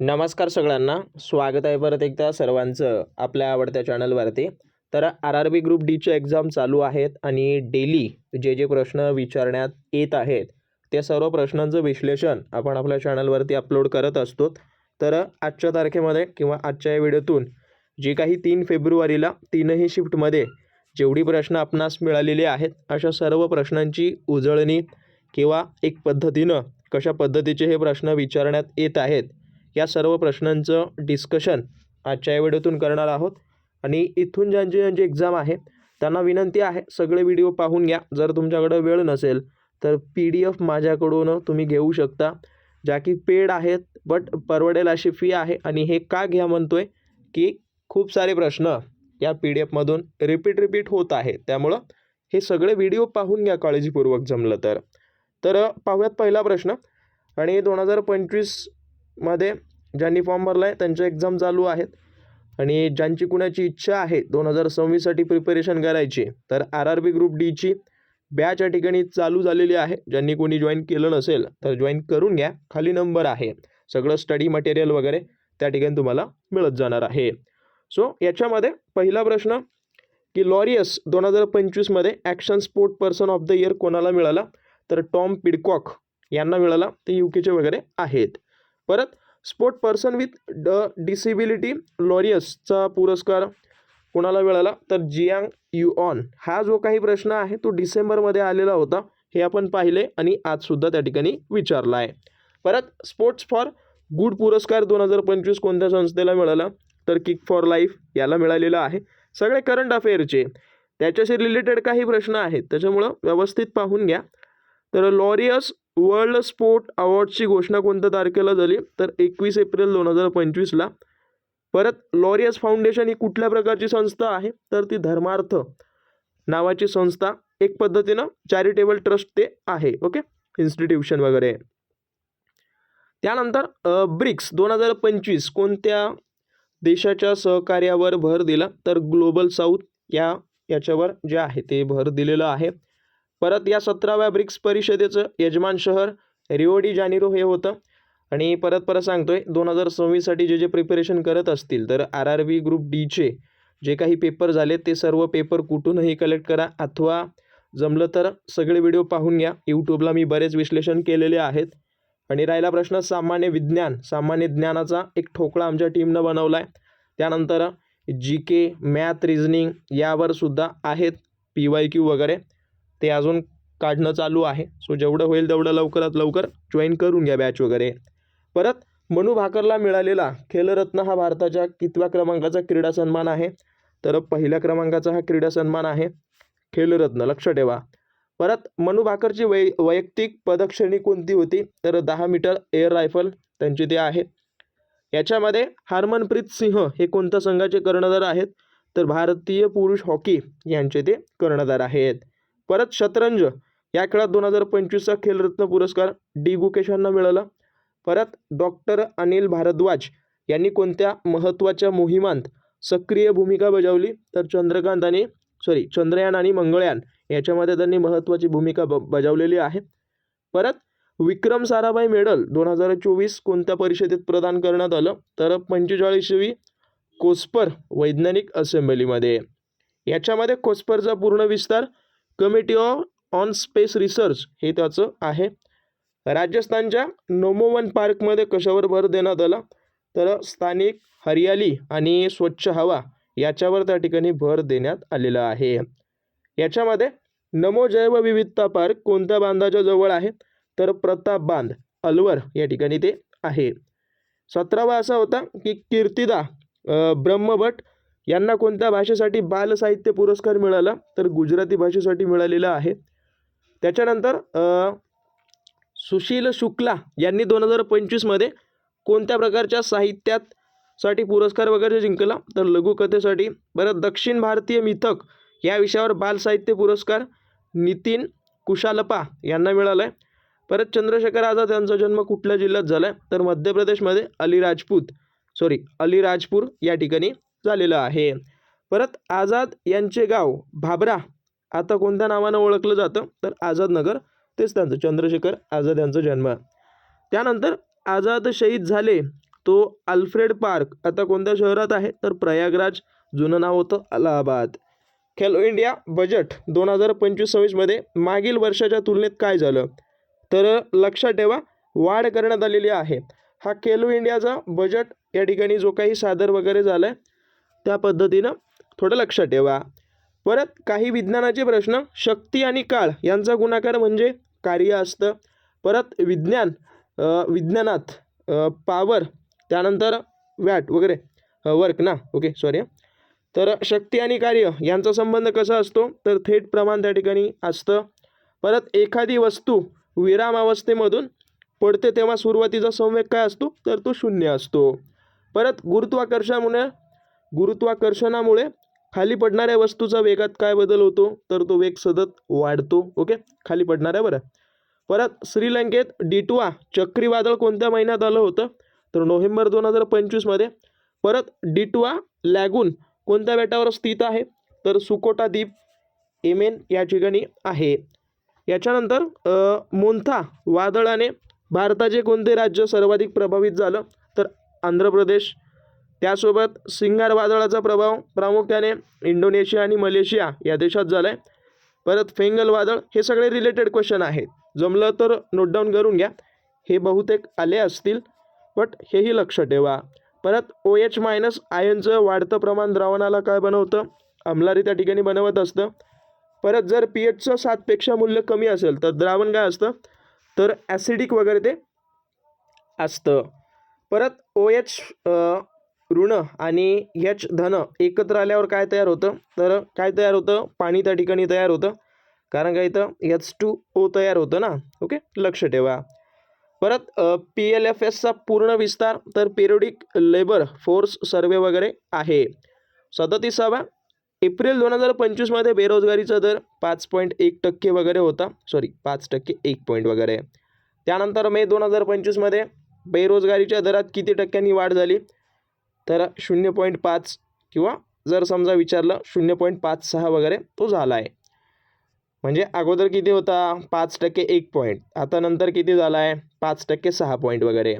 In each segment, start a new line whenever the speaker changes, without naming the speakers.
नमस्कार सगळ्यांना. स्वागत आहे परत एकदा सर्वांचं आपल्या आवडत्या चॅनलवरती. तर आर आर बी ग्रुप डीचे एक्झाम चालू आहेत आणि डेली जे जे प्रश्न विचारण्यात येत आहेत त्या सर्व प्रश्नांचं विश्लेषण आपण आपल्या चॅनलवरती अपलोड करत असतो. तर आजच्या तारखेमध्ये किंवा आजच्या या व्हिडिओतून जी काही तीन फेब्रुवारीला तीनही शिफ्टमध्ये जेवढी प्रश्न आपणास मिळालेली आहेत अशा सर्व प्रश्नांची उजळणी किंवा एक पद्धतीनं कशा पद्धतीचे हे प्रश्न विचारण्यात येत आहेत या सर्व प्रश्नांचं डिस्कशन आजच्या या व्हिडिओतून करणार आहोत. आणि इथून ज्यांची ज्यांची एक्झाम आहे त्यांना विनंती आहे सगळे व्हिडिओ पाहून घ्या. जर तुमच्याकडं वेळ नसेल तर पी डी एफ माझ्याकडून तुम्ही घेऊ शकता. ज्या की पेड आहेत बट परवडेल अशी फी आहे. आणि हे का घ्या म्हणतो आहे की खूप सारे प्रश्न या पी डी एफमधून रिपीट रिपीट होत आहे. त्यामुळं हे सगळे व्हिडिओ पाहून घ्या काळजीपूर्वक जमलं तर. तर पाहूयात पहिला प्रश्न. आणि दोन हजार पंचवीस मध्ये ज्यांनी फॉर्म भरला आहे त्यांच्या एक्झाम चालू आहेत. आणि ज्यांची कुणाची इच्छा आहे दोन हजार सव्वीससाठी प्रिपरेशन करायची तर आर आर बी ग्रुप डीची बॅच या ठिकाणी चालू झालेली आहे. ज्यांनी कोणी जॉईन केलं नसेल तर जॉईन करून घ्या. खाली नंबर आहे. सगळं स्टडी मटेरियल वगैरे त्या ठिकाणी तुम्हाला मिळत जाणार आहे. सो याच्यामध्ये पहिला प्रश्न की लॉरियस दोन हजार पंचवीसमध्ये action sport person of the year कोणाला मिळाला? तर टॉम पिडकॉक यांना मिळाला. ते यू केचे वगैरे आहेत. परत sport person with the disability लॉरियसचा पुरस्कार कोणाला मिळाला? तर जियांग यू ऑन हा जो काही प्रश्न आहे तो डिसेंबरमध्ये आलेला होता. हे आपण पाहिले आणि आजसुद्धा त्या ठिकाणी विचारला आहे. परत स्पोर्ट्स फॉर गुड पुरस्कार दोन हजार पंचवीस कोणत्या संस्थेला मिळाला? तर किक फॉर लाईफ याला मिळालेला आहे. सगळे करंट अफेअरचे. त्याच्याशी रिलेटेड काही प्रश्न आहेत त्याच्यामुळं व्यवस्थित पाहून घ्या. तर लॉरियस वर्ल्ड स्पोर्ट अवॉर्डची घोषणा कोणत्या तारखेला झाली? तर एकवीस एप्रिल दोन हजार पंचवीसला. परत लॉरियस फाउंडेशन ही कुठल्या प्रकारची संस्था आहे? तर ती धर्मार्थ नावाची संस्था एक पद्धतीनं चॅरिटेबल ट्रस्ट ते आहे ओके? इन्स्टिट्यूशन वगैरे. त्यानंतर ब्रिक्स दोन हजार पंचवीस कोणत्या देशाच्या सहकार्यावर भर दिला? तर ग्लोबल साऊथ या याच्यावर जे आहे ते भर दिलेलं आहे. परत या सतराव्या ब्रिक्स परिषदेचं यजमान शहर रिओडी जानेरो हे होतं. आणि परत परत सांगतोय दोन हजार सव्वीससाठी जे जे प्रिपरेशन करत असतील तर आर आर बी ग्रुप डीचे जे काही पेपर झाले ते सर्व पेपर कुठूनही कलेक्ट करा. अथवा जमलं तर सगळे व्हिडिओ पाहून घ्या. यूट्यूबला मी बरेच विश्लेषण केलेले आहेत. आणि राहिला प्रश्न सामान्य विज्ञान सामान्य ज्ञानाचा एक ठोकळा आमच्या टीमनं बनवला आहे त्यानंतर जी के मॅथ रिझनिंग यावर सुद्धा आहेत पी वाय क्यू वगैरे. ते अजून काढणं चालू आहे. सो जेवढं होईल तेवढं लवकरात लवकर जॉईन करून घ्या बॅच वगैरे. परत मनू भाकरला मिळालेला खेलरत्न हा भारताच्या कितव्या क्रमांकाचा क्रीडा सन्मान आहे. तर पहिल्या क्रमांकाचा हा क्रीडा सन्मान आहे. खेलरत्न लक्ष ठेवा. परत मनू भाकरची वै वैयक्तिक पदक्षणी कोणती होती? तर दहा मीटर एअर रायफल त्यांची ते आहे. याच्यामध्ये हरमनप्रीत सिंह हे कोणत्या संघाचे कर्णधार आहेत? तर भारतीय पुरुष हॉकी यांचे ते कर्णधार आहेत. परत शतरंज. या खेळात दोन हजार पंचवीसचा खेलरत्न पुरस्कार डी गुकेशांना मिळाला. परत डॉक्टर अनिल भारद्वाज यांनी कोणत्या महत्त्वाच्या मोहिमांत सक्रिय भूमिका बजावली? तर चंद्रकांत आणि सॉरी चंद्रयान आणि मंगळयान याच्यामध्ये त्यांनी महत्त्वाची भूमिका ब बजावलेली आहे. परत विक्रम साराभाई मेडल दोन हजार चोवीस कोणत्या परिषदेत प्रदान करण्यात आलं? तर पंचेचाळीसवी कोस्पर वैज्ञानिक असेंब्लीमध्ये. याच्यामध्ये कोस्परचा पूर्ण विस्तार committee of on space research हे त्याचं आहे. राजस्थानच्या नोमोवन पार्कमध्ये कशावर भर देण्यात आला? तर स्थानिक हरियाली आणि स्वच्छ हवा याच्यावर त्या ठिकाणी भर देण्यात आलेला आहे. याच्यामध्ये नमो जैवविविधता पार्क कोणत्या बांधाच्या जवळ आहे? तर प्रताप बांध अलवर या ठिकाणी ते आहे. सतरावा असा होता की कीर्तिदा ब्रह्मभट यांना कोणत्या भाषेसाठी बालसाहित्य पुरस्कार मिळाला? तर गुजराती भाषेसाठी मिळालेला आहे. त्याच्यानंतर सुशील शुक्ला यांनी दोन हजार पंचवीसमध्ये कोणत्या प्रकारच्या साहित्यात साठी पुरस्कार वगैरे जिंकला? तर लघुकथेसाठी. बरं दक्षिण भारतीय मिथक या विषयावर बालसाहित्य पुरस्कार नितीन कुशालपा यांना मिळाला आहे परत चंद्रशेखर आझाद यांचा जन्म कुठल्या जिल्ह्यात झाला आहे तर मध्य प्रदेशमध्ये अलीराजपूत सॉरी अलीराजपूर या ठिकाणी. झालेलं आहे. परत आझाद यांचे गाव भाबरा आता कोणत्या नावानं ओळखलं जातं? तर आझादनगर तेच त्यांचं चंद्रशेखर आझाद यांचा जन्म. त्यानंतर आझाद शहीद झाले तो अल्फ्रेड पार्क आता कोणत्या शहरात आहे? तर प्रयागराज जुनं नाव होतं अलाहाबाद. खेलो इंडिया बजेट दोन हजार पंचवीस सव्वीसमध्ये मागील वर्षाच्या तुलनेत काय झालं? तर लक्षात ठेवा वाढ करण्यात आलेली आहे. हा खेलो इंडियाचा बजेट या ठिकाणी जो काही सादर वगैरे झाला आहे त्या पद्धतीनं थोडं लक्षात ठेवा. परत काही विज्ञानाचे प्रश्न शक्ती आणि काळ यांचा गुणाकार म्हणजे कार्य असतं. परत विज्ञान विज्ञानात पावर त्यानंतर वॅट वगैरे वर्क ना ओके सॉरी तर शक्ती आणि कार्य यांचा संबंध कसा असतो? तर थेट प्रमाण त्या ठिकाणी असतं. परत एखादी वस्तू विरामावस्थेमधून पडते तेव्हा सुरुवातीचा संवेग काय असतो? तर तो शून्य असतो. परत गुरुत्वाकर्षणामुळे गुरुत्वाकर्षणामुळे खाली पडणाऱ्या वस्तूचा वेगात काय बदल होतो? तर तो वेग सतत वाढतो. ओके? खाली पडणाऱ्या बरं. परत श्रीलंकेत डिटवा चक्रीवादळ कोणत्या महिन्यात आलं होतं? तर नोव्हेंबर दोन हजार पंचवीसमध्ये परत डिटवा लॅगून कोणत्या बेटावर स्थित आहे? तर सुकोटा द्वीप एमेन या ठिकाणी आहे. याच्यानंतर मोंथा मोन्था वादळाने भारताचे कोणते राज्य सर्वाधिक प्रभावित झालं? तर आंध्र प्रदेश त्यासोबत सिंगार वादळाचा प्रभाव प्रामुख्याने इंडोनेशिया आणि मलेशिया या देशात झाला आहे परत फेंगल वादळ हे सगळे रिलेटेड क्वेश्चन आहेत. जमलं तर नोटडाऊन करून घ्या. हे बहुतेक आले असतील बट हेही लक्ष ठेवा. परत ओ एच मायनस आयनचं वाढतं प्रमाण द्रावणाला काय बनवतं? अंमलारी त्या ठिकाणी बनवत असतं. परत जर पी एचचं सातपेक्षा मूल्य कमी असेल तर द्रावण काय असतं? तर ॲसिडिक वगैरे ते असतं. परत ओ एच ऋण आणि एच धन एकत्र आल्यावर काय तयार होतं? तर काय तयार होतं? पाणी त्या ठिकाणी तयार होतं. कारण काय इथं? एच टू ओ तयार होतं ना? ओके लक्ष ठेवा. परत पी एल एफ एसचा पूर्ण विस्तार तर पेरोडिक लेबर फोर्स सर्वे वगैरे आहे. सदतीसावा एप्रिल दोन हजार पंचवीसमध्ये बेरोजगारीचा दर पाच पॉईंट एक टक्के वगैरे होता. सॉरी पाच टक्के एक पॉईंट वगैरे. त्यानंतर मे दोन हजार पंचवीसमध्ये बेरोजगारीच्या दरात किती टक्क्यांनी वाढ झाली? तर शून्य पॉईंट पाच किंवा जर समजा विचारलं शून्य पॉईंट पाच सहा वगैरे तो झाला आहे. म्हणजे अगोदर किती होता? पाच टक्के एक पॉईंट. आता नंतर किती झाला आहे पाच टक्के सहा पॉईंट वगैरे.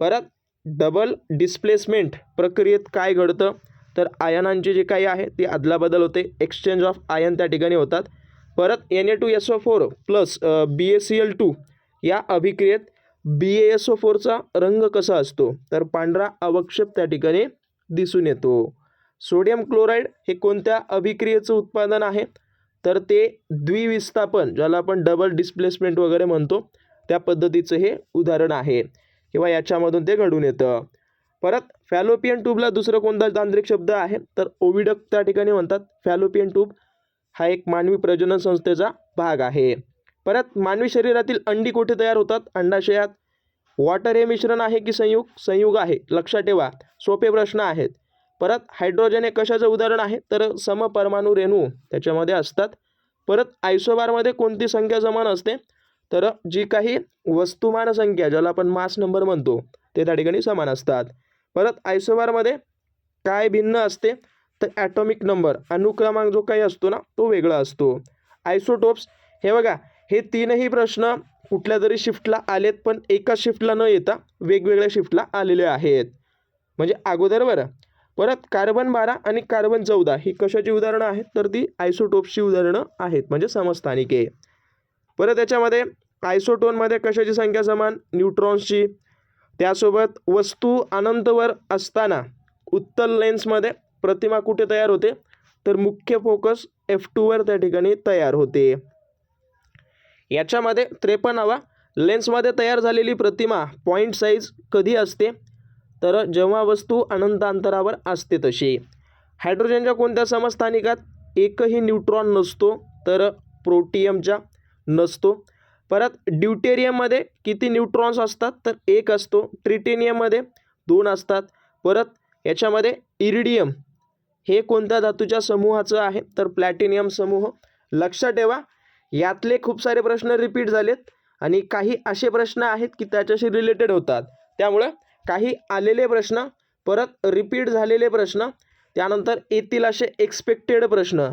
परत डबल डिस्प्लेसमेंट प्रक्रियेत काय घडतं? तर आयनांचे जे काही आहे ते अदलाबदल होते. एक्सचेंज ऑफ आयन त्या ठिकाणी होतात. परत N A two S O four plus B A C L two या अभिक्रियेत बी ए एस ओ फोरचा रंग कसा असतो? तर पांढरा अवक्षेप त्या ठिकाणी दिसून येतो. सोडियम क्लोराईड हे कोणत्या अभिक्रियेचं उत्पादन आहे? तर ते द्विविस्थापन ज्याला आपण डबल डिस्प्लेसमेंट वगैरे म्हणतो त्या पद्धतीचं हे उदाहरण आहे. किंवा याच्यामधून ते घडून येतं. परत फॅलोपियन ट्यूबला दुसरं कोणता तांत्रिक शब्द आहे? तर ओविडक त्या ठिकाणी म्हणतात. फॅलोपियन ट्यूब हा एक मानवी प्रजनन संस्थेचा भाग आहे. परत मानवी शरीरातील अंडी कुठे तयार होतात? अंडाशयात. वॉटर हे मिश्रण आहे की संयुग? संयुग आहे. लक्षात ठेवा. सोपे प्रश्न आहेत. परत हायड्रोजन हे कशाचं उदाहरण आहे? तर समपरमाणू रेणू. त्याच्यामध्ये असतात. परत आयसोबारमध्ये कोणती संख्या समान असते? तर जी काही वस्तुमान संख्या ज्याला आपण मास नंबर म्हणतो ते त्या ठिकाणी समान असतात. परत आयसोबारमध्ये काय भिन्न असते? तर ॲटॉमिक नंबर अनुक्रमांक जो काही असतो ना तो वेगळा असतो. आयसोटोप्स हे बघा हे तीनही प्रश्न कुठल्या तरी शिफ्टला आलेत पण एका शिफ्टला न येता वेगवेगळ्या शिफ्टला आलेले आहेत. म्हणजे अगोदर बरं. परत कार्बन बारा आणि कार्बन चौदा ही कशाची उदाहरणं आहेत? तर ती आयसोटोप्सची उदाहरणं आहेत म्हणजे समस्थानिके. परत याच्यामध्ये आयसोटोनमध्ये कशाची संख्या समान? न्यूट्रॉन्सची. त्यासोबत वस्तू अनंतवर असताना उत्तल लेन्समध्ये प्रतिमा कुठे तयार होते? तर मुख्य फोकस एफ टूवर त्या ठिकाणी तयार होते. याच्यामध्ये त्रेपन्नावा. लेन्समध्ये तयार झालेली प्रतिमा पॉईंट साईज कधी असते? तर जेव्हा वस्तू अनंत अंतरावर असते तशी. हायड्रोजनच्या कोणत्या समस्थानिकात एकही न्यूट्रॉन नसतो तर प्रोटियमच्या नसतो. परत ड्युटेरियममध्ये किती न्यूट्रॉन्स असतात? तर एक असतो. ट्रिटेनियममध्ये दोन असतात. परत याच्यामध्ये इरिडियम हे कोणत्या धातूच्या समूहाचं आहे? तर प्लॅटिनियम समूह. लक्षात ठेवा यातले खूप सारे प्रश्न रिपीट झालेत आणि काही असे प्रश्न आहेत की त्याच्याशी रिलेटेड होतात. त्यामुळं काही आलेले प्रश्न परत रिपीट झालेले प्रश्न त्यानंतर येतील असे एक्सपेक्टेड प्रश्न.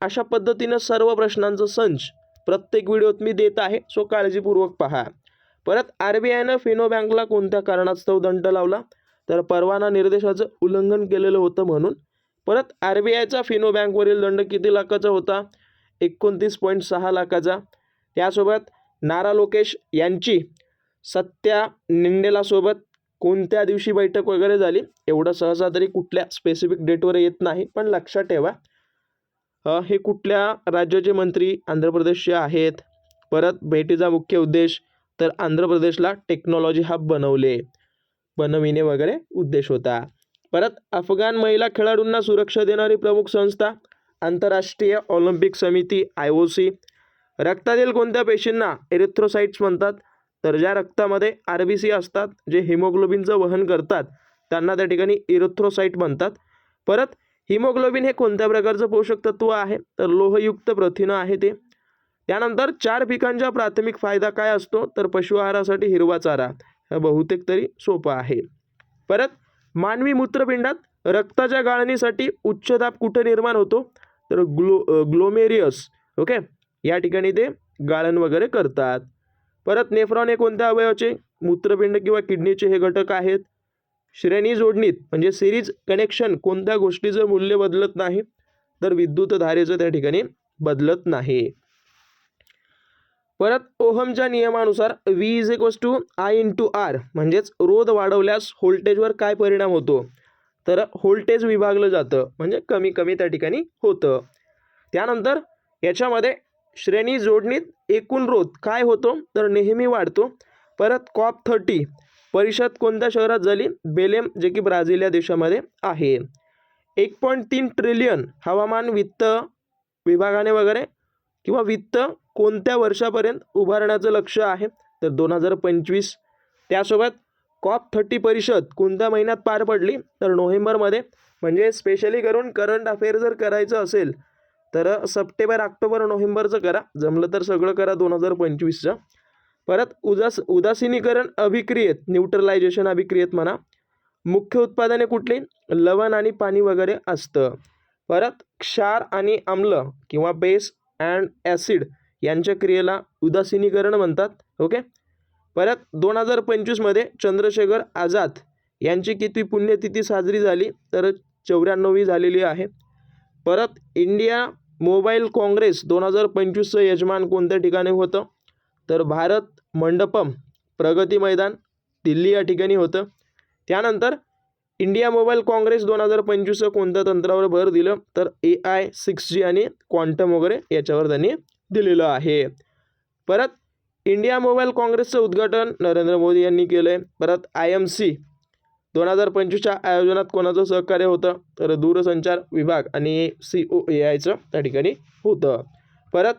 अशा पद्धतीनं सर्व प्रश्नांचं संच प्रत्येक व्हिडिओत मी देत आहे सो काळजीपूर्वक पहा. परत आर बी आयनं फिनो बँकला कोणत्या कारणास्तव दंड लावला? तर परवाना निर्देशाचं उल्लंघन केलेलं होतं म्हणून. परत आर बी आयचा फिनो बँकवरील दंड किती लाखाचा होता? एकोणतीस पॉईंट सहा लाखाचा. त्यासोबत नारा लोकेश यांची सत्या निंडेलासोबत कोणत्या दिवशी बैठक वगैरे झाली? एवढं सहसा तरी कुठल्या स्पेसिफिक डेटवर येत नाही पण लक्षात ठेवा. हे कुठल्या राज्याचे मंत्री आंध्र प्रदेशचे आहेत? परत भेटीचा मुख्य उद्देश तर आंध्र प्रदेशला टेक्नॉलॉजी हब बनवले. बनविणे वगैरे उद्देश होता. परत अफगाण महिला खेळाडूंना सुरक्षा देणारी प्रमुख संस्था आंतरराष्ट्रीय ऑलिम्पिक समिती आय ओ सी. रक्तातील कोणत्या पेशींना एरिथ्रोसाईट्स म्हणतात? तर ज्या रक्तामध्ये आर बी सी असतात जे हिमोग्लोबिनचं वहन करतात त्यांना त्या ठिकाणी इरिथ्रोसाईट म्हणतात. परत हिमोग्लोबिन हे कोणत्या प्रकारचं पोषक तत्व आहे? तर लोहयुक्त प्रथिनं आहे ते. त्यानंतर चार पिकांचा प्राथमिक फायदा काय असतो? तर पशु आहारासाठी हिरवा चारा. हा बहुतेक तरी सोपा आहे. परत मानवी मूत्रपिंडात रक्ताच्या गाळणीसाठी उच्च दाब कुठे निर्माण होतो? तर ग्लो ग्लोमेरियस ओके? या ठिकाणी ते गाळण वगैरे करतात. परत नेफ्रॉन हे कोणत्या अवयवाचे? मूत्रपिंड किंवा किडनीचे हे घटक आहेत. श्रेणी जोडणीत म्हणजे सिरीज कनेक्शन कोणत्या गोष्टीचं मूल्य बदलत नाही तर विद्युत धारेचं त्या ठिकाणी बदलत नाही. परत ओहमच्या नियमानुसार V is equals to I into R म्हणजेच रोध वाढवल्यास व्होल्टेजवर काय परिणाम होतो? तर व्होल्टेज विभागलं जातं. म्हणजे कमी कमी त्या ठिकाणी होतं. त्यानंतर याच्यामध्ये श्रेणी जोडणीत एकूण रोध काय होतो? तर नेहमी वाढतो. परत कॉप थर्टी परिषद कोणत्या शहरात झाली? बेलेम जे की ब्राझील या देशामध्ये आहे. एक पॉईंट तीन ट्रिलियन हवामान वित्त विभागाने वगैरे किंवा वित्त कोणत्या वर्षापर्यंत उभारण्याचं लक्ष आहे? तर दोन हजार पंचवीस. त्यासोबत कॉप थर्टी परिषद कोणत्या महिन्यात पार पडली? तर नोव्हेंबरमध्ये. म्हणजे स्पेशली करून करंट अफेअर जर करायचं असेल तर सप्टेंबर ऑक्टोबर नोव्हेंबरचं करा. जमलं तर सगळं करा दोन हजार पंचवीसचं. परत उदास उदासीनीकरण अभिक्रियेत न्यूट्रलायझेशन अभिक्रियेत म्हणा मुख्य उत्पादने कुठली? लवण आणि पाणी वगैरे असतं. परत क्षार आणि आम्ल किंवा बेस अँड ॲसिड यांच्या क्रियेला उदासीनीकरण म्हणतात. ओके? परत दोन हजार पंचवीसमध्ये चंद्रशेखर आझाद यांची किती पुण्यतिथी साजरी झाली तर चौऱ्याण्णवी झालेली आहे. परत इंडिया मोबाईल काँग्रेस दोन हजार पंचवीसचं यजमान कोणत्या ठिकाणी होतं? तर भारत मंडपम प्रगती मैदान दिल्ली या ठिकाणी होतं. त्यानंतर इंडिया मोबाईल काँग्रेस दोन हजार पंचवीसचं कोणत्या तंत्रावर भर दिलं? तर ए आय सिक्स जी आणि क्वांटम वगैरे याच्यावर त्यांनी दिलेलं आहे. परत इंडिया मोबाईल काँग्रेसचं उद्घाटन नरेंद्र मोदी यांनी केलं आहे परत आय एम सी दोन हजार पंचवीसच्या आयोजनात कोणाचं सहकार्य होतं? तर दूरसंचार विभाग आणि सी ओ ए आयचं त्या ठिकाणी होतं. परत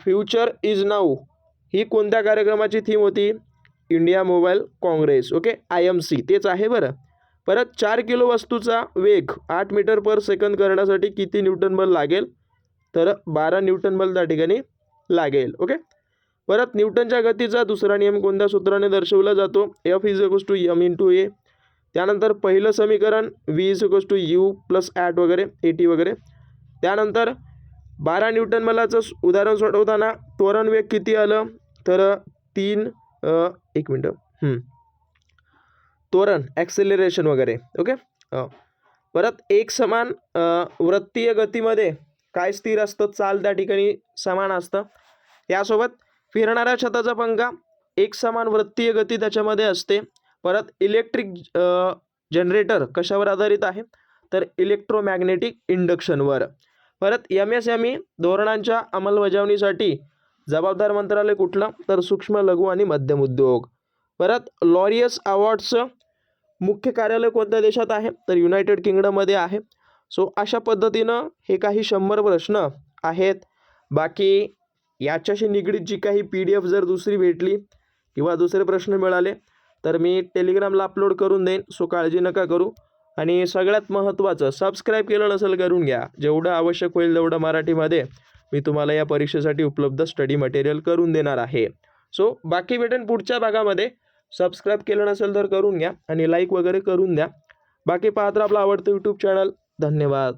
फ्युचर इज नाऊ ही कोणत्या कार्यक्रमाची थीम होती? India Mobile Congress. Okay? I M C तेच आहे बरं. परत चार किलो वस्तूचा वेग आठ मीटर पर सेकंद करण्यासाठी किती न्यूटन बल लागेल? तर बारा न्यूटन बल त्या ठिकाणी लागेल. ओके? परत न्यूटनच्या गतीचा दुसरा नियम कोणत्या सूत्राने दर्शवला जातो? F is equals to M into A त्यानंतर पहिलं समीकरण V is equals to U plus at वगैरे ए टी वगैरे. त्यानंतर बारा न्यूटन बलाचं उदाहरण सोडवताना त्वरण वेग किती आलं? तर तीन एक मिनटं. त्वरण ॲक्सेलरेशन वगैरे ओके परत एक समान वृत्तीय गतीमध्ये काय स्थिर असतं? चाल त्या ठिकाणी समान असतं. यासोबत फिरणाऱ्या छताचा पंखा एक समान वृत्तीय गती त्याच्यामध्ये असते. परत इलेक्ट्रिक जनरेटर कशावर आधारित आहे? तर इलेक्ट्रोमॅग्नेटिक इंडक्शनवर परत एम एस एम ई धोरणांच्या अंमलबजावणीसाठी जबाबदार मंत्रालय कुठलं? तर सूक्ष्म लघु आणि मध्यम उद्योग. परत लॉरियस अवॉर्ड्सचं मुख्य कार्यालय कोणत्या देशात आहे? तर युनायटेड किंगडममध्ये आहे. सो अशा पद्धतीनं हे काही शंभर प्रश्न आहेत. बाकी याच्याशी निगडीत जी काही पी डी एफ जर दुसरी भेटली किंवा दुसरे प्रश्न मिळाले तर मी टेलिग्रामला अपलोड करून देईन सो काळजी नका करू. आणि सगळ्यात महत्त्वाचं सबस्क्राईब केलं नसेल करून घ्या. जेवढं आवश्यक होईल तेवढं मराठीमध्ये मी तुम्हाला या परीक्षेसाठी उपलब्ध स्टडी मटेरियल करून देणार आहे. सो बाकी भेटेन पुढच्या भागामध्ये. सबस्क्राईब केलं नसेल तर करून घ्या आणि लाईक वगैरे करून द्या. बाकी पाहत आपलं आवडतं यूट्यूब चॅनल धन्यवाद.